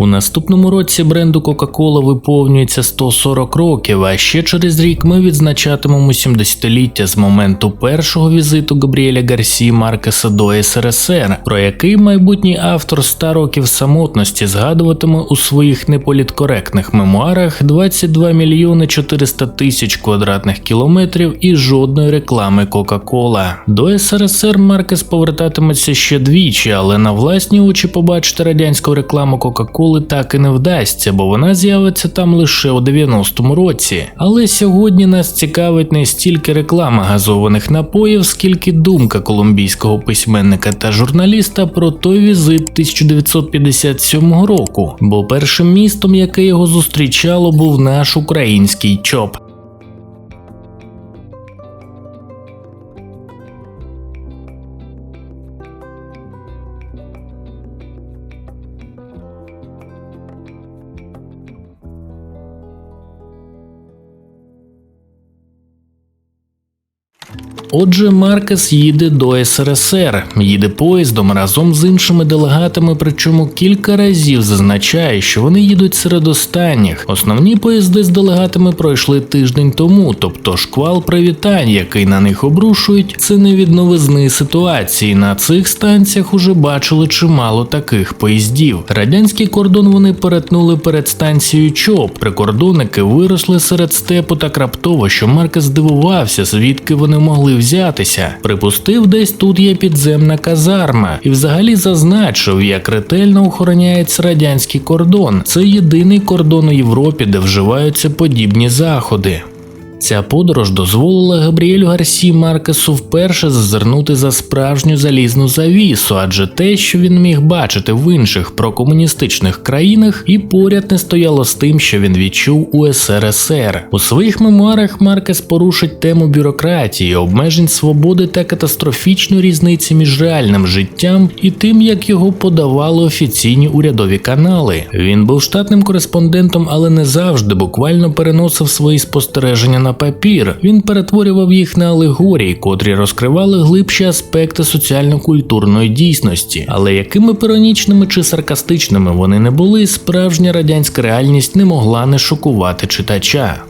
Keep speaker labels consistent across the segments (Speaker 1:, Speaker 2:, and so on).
Speaker 1: У наступному році бренду Coca-Cola виповнюється 140 років, а ще через рік ми відзначатимемо 70-ліття з моменту першого візиту Габріеля Гарсі Маркеса до СРСР, про який майбутній автор 100 років самотності згадуватиме у своїх неполіткоректних мемуарах 22 мільйони 400 тисяч квадратних кілометрів і жодної реклами Coca-Cola. До СРСР Маркес повертатиметься ще двічі, але на власні очі побачити радянську рекламу Coca-Cola так і не вдасться, бо вона з'явиться там лише у 90-му році. Але сьогодні нас цікавить не стільки реклама газованих напоїв, скільки думка колумбійського письменника та журналіста про той візит 1957 року, бо першим містом, яке його зустрічало, був наш український ЧОП. Отже, Маркес їде до СРСР, їде поїздом разом з іншими делегатами, причому кілька разів зазначає, що вони їдуть серед останніх. Основні поїзди з делегатами пройшли тиждень тому, тобто шквал привітань, який на них обрушують, це не від новизни ситуації. На цих станціях уже бачили чимало таких поїздів. Радянський кордон вони перетнули перед станцією ЧОП. Прикордонники виросли серед степу так раптово, що Маркес здивувався, звідки вони могли взятися. Припустив, десь тут є підземна казарма, і взагалі зазначив, як ретельно охороняється радянський кордон. Це єдиний кордон у Європі, де вживаються подібні заходи. Ця подорож дозволила Габріелю Гарсі Маркесу вперше зазирнути за справжню залізну завісу, адже те, що він міг бачити в інших прокомуністичних країнах, і поряд не стояло з тим, що він відчув у СРСР. У своїх мемуарах Маркес порушить тему бюрократії, обмежень свободи та катастрофічної різниці між реальним життям і тим, як його подавали офіційні урядові канали. Він був штатним кореспондентом, але не завжди буквально переносив свої спостереження на папір. Він перетворював їх на алегорії, котрі розкривали глибші аспекти соціально-культурної дійсності. Але якими б іронічними чи саркастичними вони не були, справжня радянська реальність не могла не шокувати читача.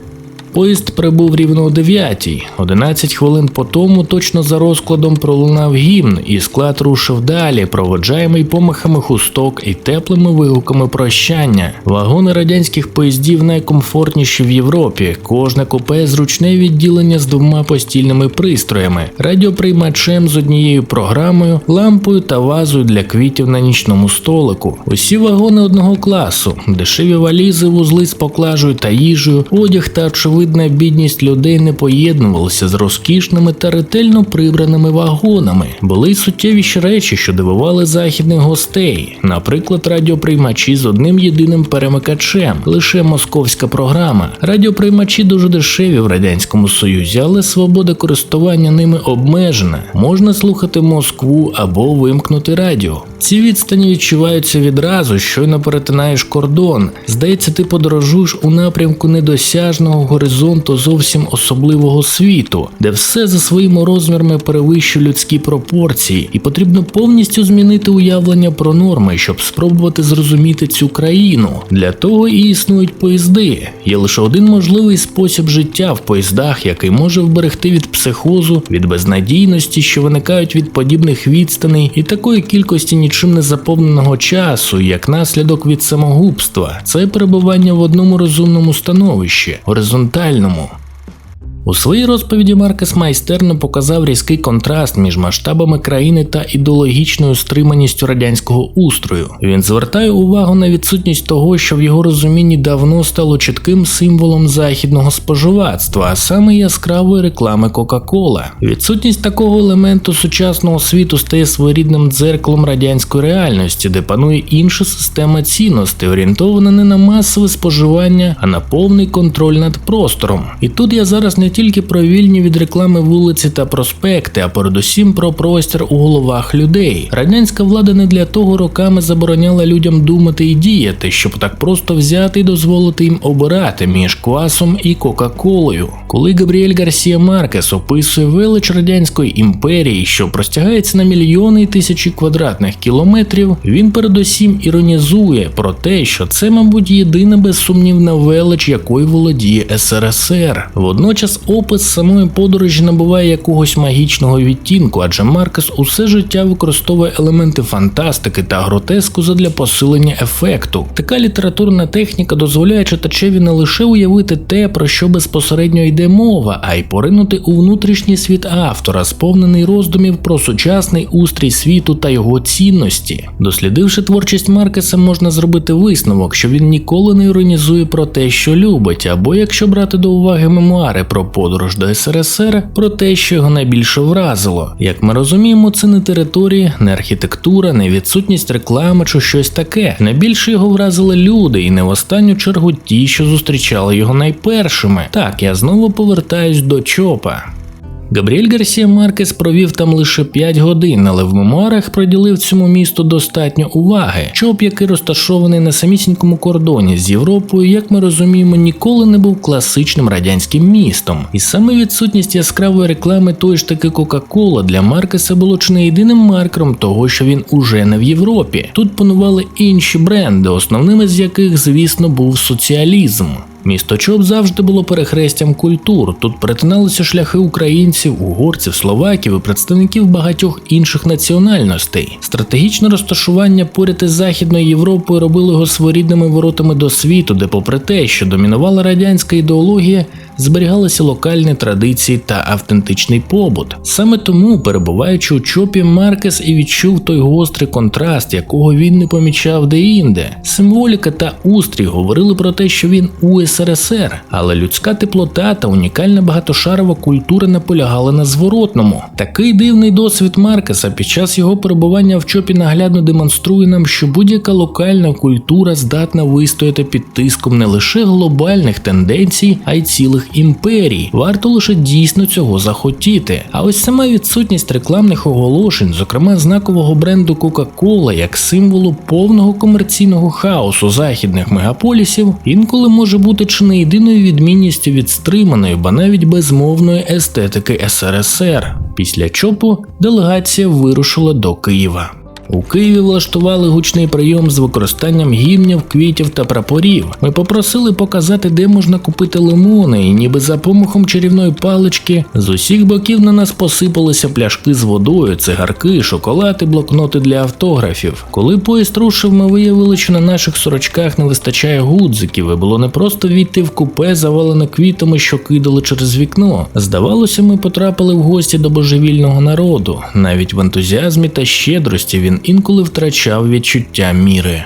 Speaker 1: Поїзд прибув рівно о 9 11 хвилин по тому, точно за розкладом пролунав гімн, і склад рушив далі, проводжаємий помахами хусток і теплими вигуками прощання. Вагони радянських поїздів найкомфортніші в Європі. Кожне купе зручне відділення з двома постільними пристроями, радіоприймачем з однією програмою, лампою та вазою для квітів на нічному столику. Усі вагони одного класу, дешеві валізи, вузли з поклажею та їжею, одяг та очевидно очевидна бідність людей не поєднувалася з розкішними та ретельно прибраними вагонами. Були й суттєвіші речі, що дивували західних гостей, наприклад, радіоприймачі з одним єдиним перемикачем, лише московська програма. Радіоприймачі дуже дешеві в радянському союзі, але свобода користування ними обмежена. Можна слухати Москву або вимкнути радіо. Ці відстані відчуваються відразу, щойно перетинаєш кордон. Здається, ти подорожуєш у напрямку недосяжного горизонту зовсім особливого світу, де все за своїми розмірами перевищує людські пропорції, і потрібно повністю змінити уявлення про норми, щоб спробувати зрозуміти цю країну. Для того і існують поїзди. Є лише один можливий спосіб життя в поїздах, який може вберегти від психозу, від безнадійності, що виникають від подібних відстаней, і такої кількості нічим не заповненого часу, як наслідок від самогубства. Це перебування в одному розумному становищі, горизонтальному. У своїй розповіді Маркес майстерно показав різкий контраст між масштабами країни та ідеологічною стриманістю радянського устрою. Він звертає увагу на відсутність того, що в його розумінні давно стало чітким символом західного споживацтва, а саме яскравої реклами Кока-Кола. Відсутність такого елементу сучасного світу стає своєрідним дзеркалом радянської реальності, де панує інша система цінностей, орієнтована не на масове споживання, а на повний контроль над простором. І тут я зараз не тільки про вільні від реклами вулиці та проспекти, а передусім про простір у головах людей. Радянська влада не для того роками забороняла людям думати і діяти, щоб так просто взяти і дозволити їм обирати між квасом і Кока-Колою. Коли Габріель Гарсія Маркес описує велич радянської імперії, що простягається на мільйони і тисячі квадратних кілометрів, він передусім іронізує про те, що це, мабуть, єдина безсумнівна велич, якою володіє СРСР. Водночас опис самої подорожі набуває якогось магічного відтінку, адже Маркес усе життя використовує елементи фантастики та гротеску задля посилення ефекту. Така літературна техніка дозволяє читачеві не лише уявити те, про що безпосередньо йде мова, а й поринути у внутрішній світ автора, сповнений роздумів про сучасний устрій світу та його цінності. Дослідивши творчість Маркеса, можна зробити висновок, що він ніколи не іронізує про те, що любить, або якщо брати до уваги мемуари про подорож до СРСР, про те, що його найбільше вразило. Як ми розуміємо, це не території, не архітектура, не відсутність реклами чи щось таке. Найбільше його вразили люди, і не в останню чергу ті, що зустрічали його найпершими. Так, я знову повертаюсь до чопа. Габріель Гарсія Маркес провів там лише 5 годин, але в мемуарах приділив цьому місту достатньо уваги. Чоп, який розташований на самісінькому кордоні з Європою, як ми розуміємо, ніколи не був класичним радянським містом. І саме відсутність яскравої реклами тої ж таки Кока-Кола для Маркеса було чи не єдиним маркером того, що він уже не в Європі. Тут панували інші бренди, основними з яких, звісно, був соціалізм. Місто Чоп завжди було перехрестям культур. Тут перетиналися шляхи українців, угорців, словаків і представників багатьох інших національностей. Стратегічне розташування поряд із Західною Європою робило його своєрідними воротами до світу, де, попри те, що домінувала радянська ідеологія, зберігалися локальні традиції та автентичний побут. Саме тому, перебуваючи у чопі, Маркес і відчув той гострий контраст, якого він не помічав де-інде. Символіка та устрій говорили про те, що він у СРСР, але людська теплота та унікальна багатошарова культура наполягали на зворотному. Такий дивний досвід Маркеса під час його перебування в чопі наглядно демонструє нам, що будь-яка локальна культура здатна вистояти під тиском не лише глобальних тенденцій, а й цілих імперій. Варто лише дійсно цього захотіти. А ось сама відсутність рекламних оголошень, зокрема знакового бренду Coca-Cola, як символу повного комерційного хаосу західних мегаполісів, інколи може бути чи не єдиною відмінністю від стриманої, ба навіть безмовної естетики СРСР. Після чопу делегація вирушила до Києва. У Києві влаштували гучний прийом з використанням гімнів, квітів та прапорів. Ми попросили показати, де можна купити лимони, і ніби за помахом чарівної палички з усіх боків на нас посипалися пляшки з водою, цигарки, шоколад і блокноти для автографів. Коли поїзд рушив, ми виявили, що на наших сорочках не вистачає гудзиків, і було не просто війти в купе, завалене квітами, що кидали через вікно. Здавалося, ми потрапили в гості до божевільного народу. Навіть в ентузіазмі та щедрості інколи втрачав відчуття міри.